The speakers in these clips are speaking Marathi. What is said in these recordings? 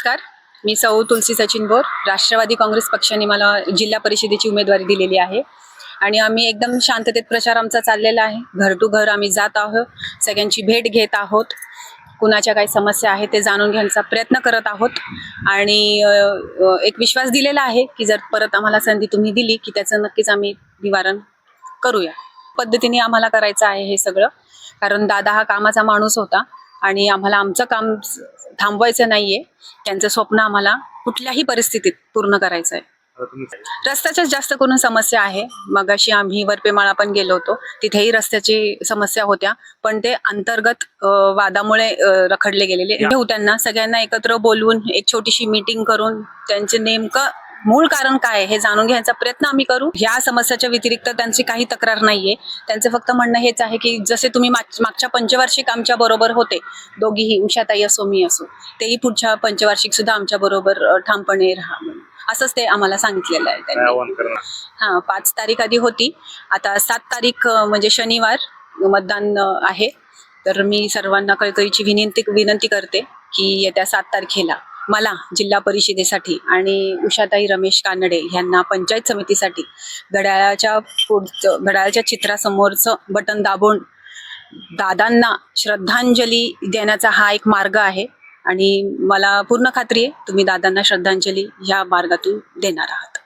नमस्कार. मी सौ तुलसी सचिन बोर. राष्ट्रवादी काँग्रेस पक्षाने मला जिल्हा परिषदेची उमेदवारी दिलेली आहे. आणि आम्ही एकदम शांततेत प्रचार आमचा चाललेला आहे. घर टू घर आम्ही जात आहोत. सगळ्यांची भेट घेत आहोत. कुणाच्या काही समस्या आहेत ते जाणून घेण्याचा प्रयत्न करत आहोत. आणि एक विश्वास दिलेला आहे की जर परत आम्हाला संधी तुम्ही दिली की त्याचं नक्कीच आम्ही निवारण करूया. पद्धतीने आम्हाला करायचं आहे हे सगळं. कारण दादा हा कामाचा माणूस होता. आणि आम्हाला आमचं काम थांबवायचं नाहीये. त्यांचं स्वप्न आम्हाला कुठल्याही परिस्थितीत पूर्ण करायचं आहे रस्त्याच्याच जास्त करून समस्या आहे. मग अशी आम्ही वरपेमाळा पण गेलो होतो. तिथेही रस्त्याची समस्या होत्या. पण ते अंतर्गत वादामुळे रखडले गेलेले. त्यांना सगळ्यांना एकत्र बोलवून एक छोटीशी मीटिंग करून त्यांचे नेमकं मूळ कारण काय हे जाणून घ्यायचा प्रयत्न आम्ही करू. ह्या समस्याच्या व्यतिरिक्त त्यांची काही तक्रार नाहीये. त्यांचं फक्त म्हणणं हेच आहे की जसे तुम्ही माग- मागच्या पंचवार्षिक आमच्या बरोबर होते. दोघीही उषाताई असो मी असो. तेही पुढच्या पंचवार्षिक सुद्धा आमच्या बरोबर ठामपणे राहा. असंच ते आम्हाला सांगितलेलं आहे त्यांनी. हा पाच तारीख आधी होती. आता सात तारीख म्हणजे शनिवार मतदान आहे. तर मी सर्वांना कळकळीची विनंती विनंती करते की येत्या सात तारखेला मला जिल्हा परिषदेसाठी आणि उषाताई रमेश कानडे यांना पंचायत समितीसाठी घड्याळाच्या पुढचं घड्याळाच्या चित्रासमोरचं बटन दाबून दादांना श्रद्धांजली देण्याचा हा एक मार्ग आहे. आणि मला पूर्ण खात्री आहे तुम्ही दादांना श्रद्धांजली ह्या मार्गातून देणार आहात.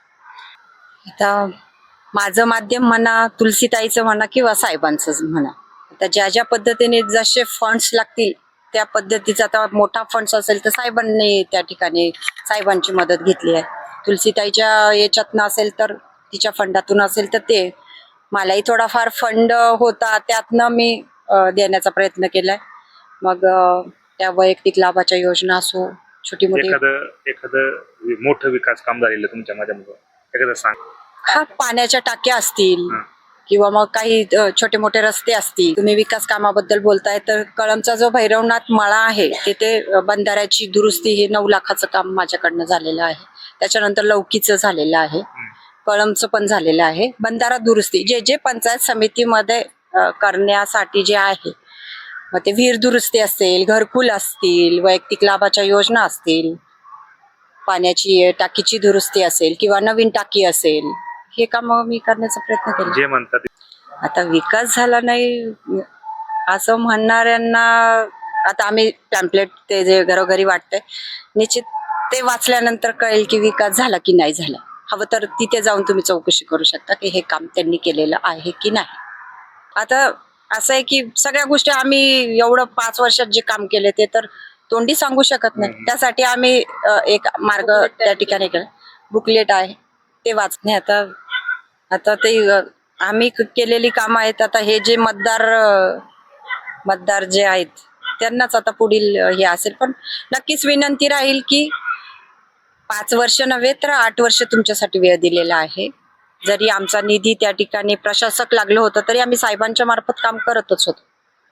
आता माझं माध्यम म्हणा तुलसीताईचं म्हणा किंवा साहेबांचं म्हणा आता ज्या ज्या पद्धतीने जसे फंड्स लागतील त्या पद्धतीचा आता मोठा फंड्स असेल तर साहेबांनी त्या ठिकाणी साहेबांची मदत घेतली आहे. तुलसीताईच्या याच्यातनं असेल तर तिच्या फंडातून असेल तर ते. मलाही थोडाफार फंड होता त्यातनं मी देण्याचा प्रयत्न केलाय. मग त्या वैयक्तिक लाभाच्या योजना असो छोटी मोठी एखादं मोठं विकास काम झालेलं तुमच्या माझ्यामधून एखादं सांग. हा पाण्याच्या टाक्या असतील. किंवा मग काही छोटे मोठे रस्ते असतील तुम्ही विकास कामाबद्दल बोलताय तर कळमचा जो भैरवनाथ मळा आहे तिथे बंधाऱ्याची दुरुस्ती हे नऊ लाखाचं काम माझ्याकडनं झालेलं आहे. त्याच्यानंतर लौकीचं झालेलं आहे. कळमचं पण झालेलं आहे. बंधारा दुरुस्ती जे जे पंचायत समितीमध्ये करण्यासाठी जे आहे मग ते विहीर दुरुस्ती असेल घरकुल असतील वैयक्तिक लाभाच्या योजना असतील पाण्याची टाकीची दुरुस्ती असेल किंवा नवीन टाकी असेल हे काम मी करण्याचा प्रयत्न केला. जे म्हणतात आता विकास झाला नाही असं म्हणणाऱ्यांना आता आम्ही पॅम्पलेट ते जे घरोघरी वाटतंय निश्चित ते वाचल्यानंतर कळेल की विकास झाला की नाही झाला. हवं तर तिथे जाऊन तुम्ही चौकशी करू शकता की हे काम त्यांनी केलेलं आहे की नाही. आता असं आहे की सगळ्या गोष्टी आम्ही एवढं पाच वर्षात जे काम केले ते तर तोंडी सांगू शकत नाही. त्यासाठी आम्ही अ, एक मार्ग त्या ठिकाणी केला. बुकलेट आहे ते वाचणे. आता आता ते आम्ही केलेली कामं आहेत. आता हे जे मतदार मतदार जे आहेत त्यांनाच आता पुढील हे असेल. पण नक्कीच विनंती राहील की पाच वर्ष नव्हे तर आठ वर्ष तुमच्यासाठी वेळ दिलेला आहे. जरी आमचा निधी त्या ठिकाणी प्रशासक लागलं होतं तरी आम्ही साहेबांच्या मार्फत काम करतच होतो.